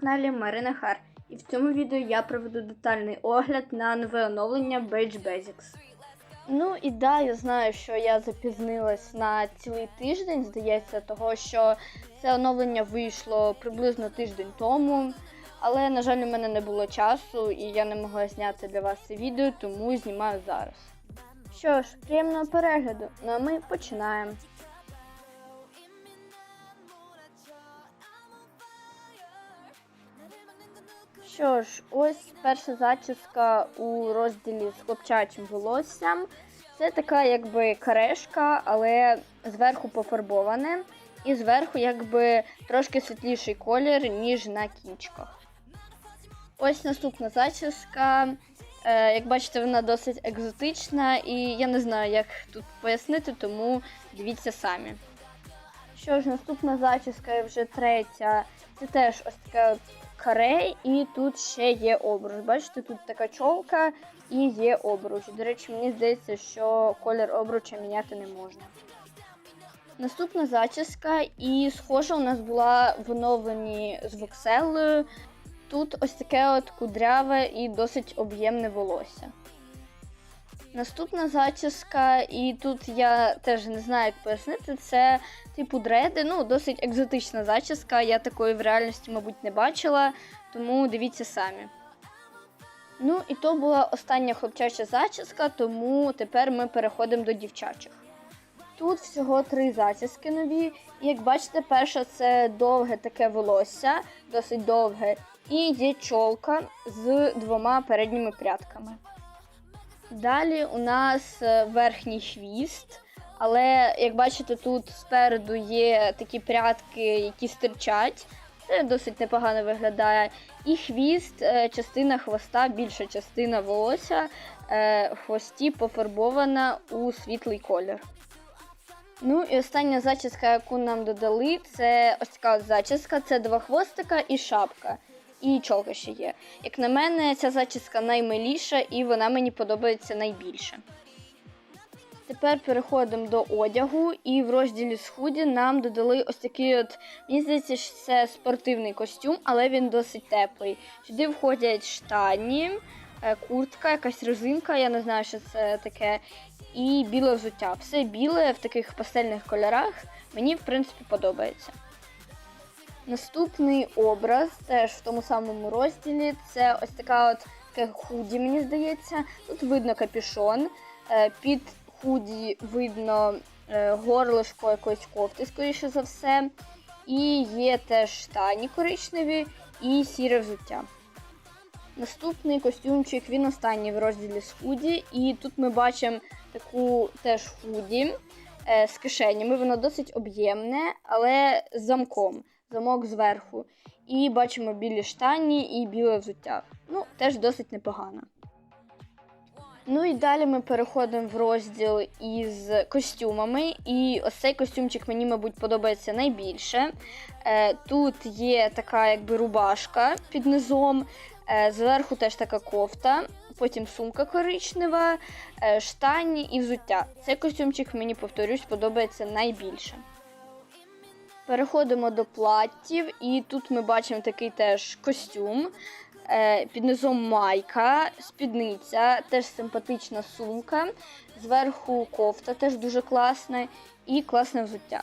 каналі Марина Хар. І в цьому відео я проведу детальний огляд на нове оновлення Beige Basics. Ну і да, я знаю, що я запізнилась на цілий тиждень, здається, того що це оновлення вийшло приблизно тиждень тому. Але, на жаль, у мене не було часу і я не могла зняти для вас це відео, тому знімаю зараз. Що ж, приємного перегляду. Ну а ми починаємо. Що ж, ось перша зачіска у розділі з хлопчачим волоссям. Це така якби карешка, але зверху пофарбоване. І зверху якби трошки світліший колір, ніж на кінчиках. Ось наступна зачіска. Е, як бачите, вона досить екзотична, і я не знаю, як тут пояснити, тому дивіться самі. Що ж, наступна зачіска і вже третя. Це теж ось така каре, і тут ще є обруч. Бачите, тут така чолка і є обруч. До речі, мені здається, що колір обруча міняти не можна. Наступна зачіска, і схожа у нас була в оновленні з вокселою. Тут ось таке от кудряве і досить об'ємне волосся. Наступна зачіска, і тут я теж не знаю, як пояснити, це типу дреди, ну, досить екзотична зачіска. Я такої в реальності, мабуть, не бачила, тому дивіться самі. Ну, і то була остання хлопчача зачіска, тому тепер ми переходимо до дівчачих. Тут всього три зачіски нові. І як бачите, перша це довге таке волосся, досить довге, і є чолка з двома передніми прядками. Далі у нас е, верхній хвіст, але як бачите, тут спереду є такі прядки, які стирчать. Це досить непогано виглядає. І хвіст, е, частина хвоста, більша частина волосся е, в хвості пофарбована у світлий колір. Ну і остання зачіска, яку нам додали, це ось така зачіска, це два хвостика і шапка. І чолка ще є. Як на мене, ця зачіска наймиліша і вона мені подобається найбільше. Тепер переходимо до одягу, і в розділі з худі нам додали ось такий от, мені здається, що це спортивний костюм, але він досить теплий. Сюди входять штані, е, куртка, якась резинка, я не знаю, що це таке, і біле взуття. Все біле в таких пастельних кольорах. Мені, в принципі, подобається. Наступний образ теж в тому самому розділі. Це ось така от таке худі, мені здається. Тут видно капюшон. Е, Під худі видно е, горлишко якоїсь кофти, скоріше за все. І є теж штані коричневі і сіре взуття. Наступний костюмчик, він останній в розділі з худі. І тут ми бачимо таку теж худі е, з кишенями. Воно досить об'ємне, але з замком. Замок зверху. І бачимо білі штані і біле взуття. Ну, теж досить непогано. Ну і далі ми переходимо в розділ із костюмами. І ось цей костюмчик мені, мабуть, подобається найбільше. Е, Тут є така якби рубашка під низом, е, зверху теж така кофта, потім сумка коричнева, е, штані і взуття. Цей костюмчик мені, повторюсь, подобається найбільше. Переходимо до платтів, і тут ми бачимо такий теж костюм. Е, Під низом майка, спідниця, теж симпатична сумка. Зверху кофта теж дуже класна і класне взуття.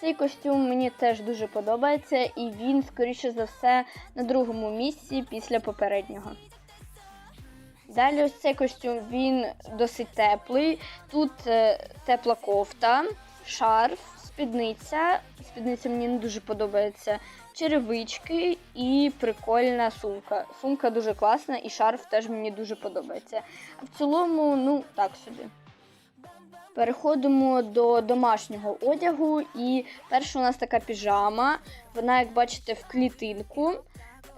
Цей костюм мені теж дуже подобається, і він, скоріше за все, на другому місці після попереднього. Далі ось цей костюм він досить теплий. Тут е, тепла кофта, шарф, спідниця. Спідниця мені не дуже подобається. Черевички і прикольна сумка. Сумка дуже класна, і шарф теж мені дуже подобається. А в цілому, ну, так собі. Переходимо до домашнього одягу. І перша у нас така піжама. Вона, як бачите, в клітинку.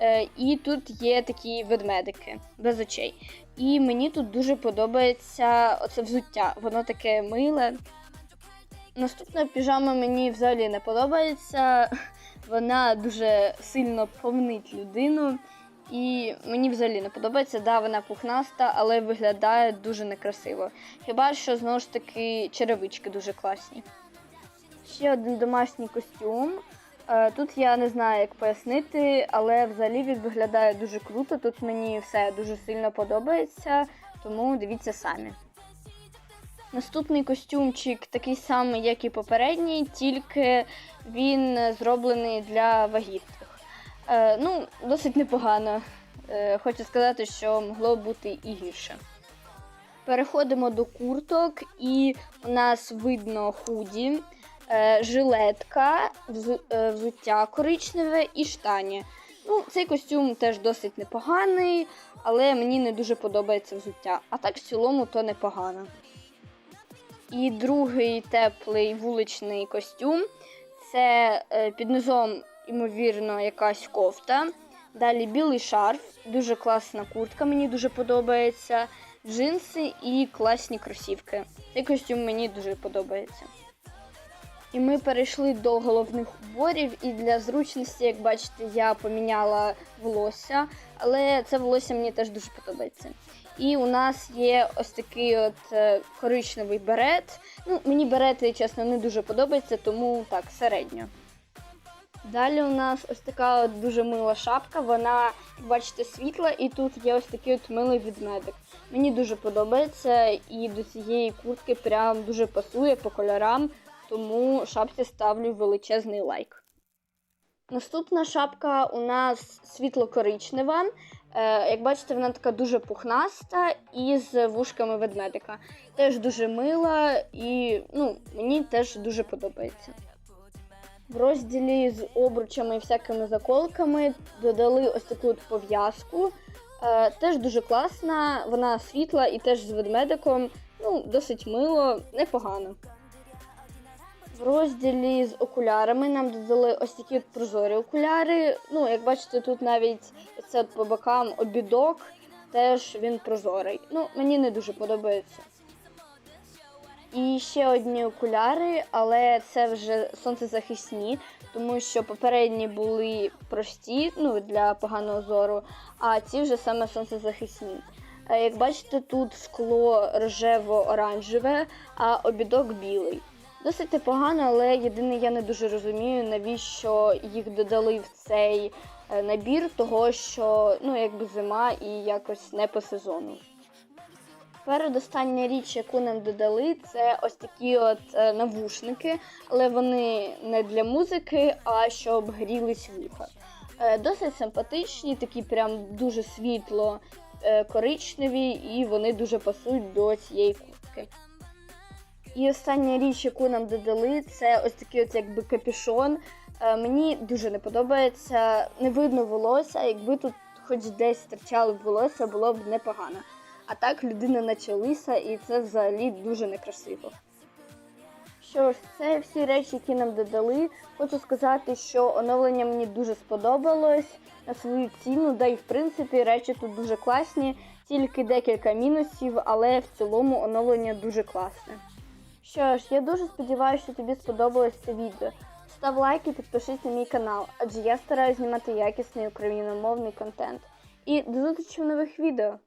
Е, І тут є такі ведмедики без очей. І мені тут дуже подобається оце взуття. Воно таке миле. Наступна піжама мені взагалі не подобається. Вона дуже сильно повнить людину. І мені взагалі не подобається. Да, вона пухнаста, але виглядає дуже некрасиво. Хіба що знову ж таки черевички дуже класні. Ще один домашній костюм. Е, Тут я не знаю, як пояснити, але взагалі він виглядає дуже круто. Тут мені все дуже сильно подобається, тому дивіться самі. Наступний костюмчик такий самий, як і попередній, тільки він зроблений для вагітних. Е, ну, досить непогано. Е, хочу сказати, що могло бути і гірше. Переходимо до курток, і у нас видно худі, е, жилетка, е, взуття коричневе і штані. Ну, цей костюм теж досить непоганий, але мені не дуже подобається взуття. А так в цілому то непогано. І другий теплий вуличний костюм це е, під низом, ймовірно, якась кофта. Далі білий шарф, дуже класна куртка, мені дуже подобається. Джинси і класні кросівки. Цей костюм мені дуже подобається. І ми перейшли до головних уборів, і для зручності, як бачите, я поміняла волосся, але це волосся мені теж дуже подобається. І у нас є ось такий от е, коричневий берет. Ну, мені берети, чесно, не дуже подобається, тому так, середньо. Далі у нас ось така от дуже мила шапка. Вона, бачите, світла, і тут є ось такий от милий відмедик. Мені дуже подобається, і до цієї куртки прям дуже пасує по кольорам, тому шапці ставлю величезний лайк. Наступна шапка у нас світло-коричнева. Е, як бачите, вона така дуже пухнаста і з вушками ведмедика. Теж дуже мила і ну, мені теж дуже подобається. В розділі з обручами і всякими заколками додали ось таку от пов'язку. Е, теж дуже класна, вона світла і теж з ведмедиком. Ну, досить мило, непогано. В розділі з окулярами нам додали ось такі от прозорі окуляри. Ну, як бачите, тут навіть це по бокам обідок, теж він прозорий. Ну, мені не дуже подобається. І ще одні окуляри, але це вже сонцезахисні, тому що попередні були прості, ну для поганого зору, а ці вже саме сонцезахисні. Е, Як бачите, тут скло рожево-оранжеве, а обідок білий. Досить непогано, але єдине я не дуже розумію, навіщо їх додали в цей е, набір, того що ну якби зима і якось не по сезону. Передостання річ, яку нам додали, це ось такі от е, навушники, але вони не для музики, а щоб грілись вуха. Е, досить симпатичні, такі прям дуже світло коричневі, і вони дуже пасують до цієї куртки. І остання річ, яку нам додали, це ось такий от якби капюшон. Е, мені дуже не подобається, не видно волосся. Якби тут хоч десь стирчало б волосся, було б непогано. А так людина наче лиса, і це взагалі дуже некрасиво. Що ж, це всі речі, які нам додали. Хочу сказати, що оновлення мені дуже сподобалось на свою ціну, да і в принципі речі тут дуже класні, тільки декілька мінусів, але в цілому оновлення дуже класне. Що ж, я дуже сподіваюся, що тобі сподобалось це відео. Став лайк і підпишись на мій канал, адже я стараюся знімати якісний україномовний контент. І до зустрічі в нових відео!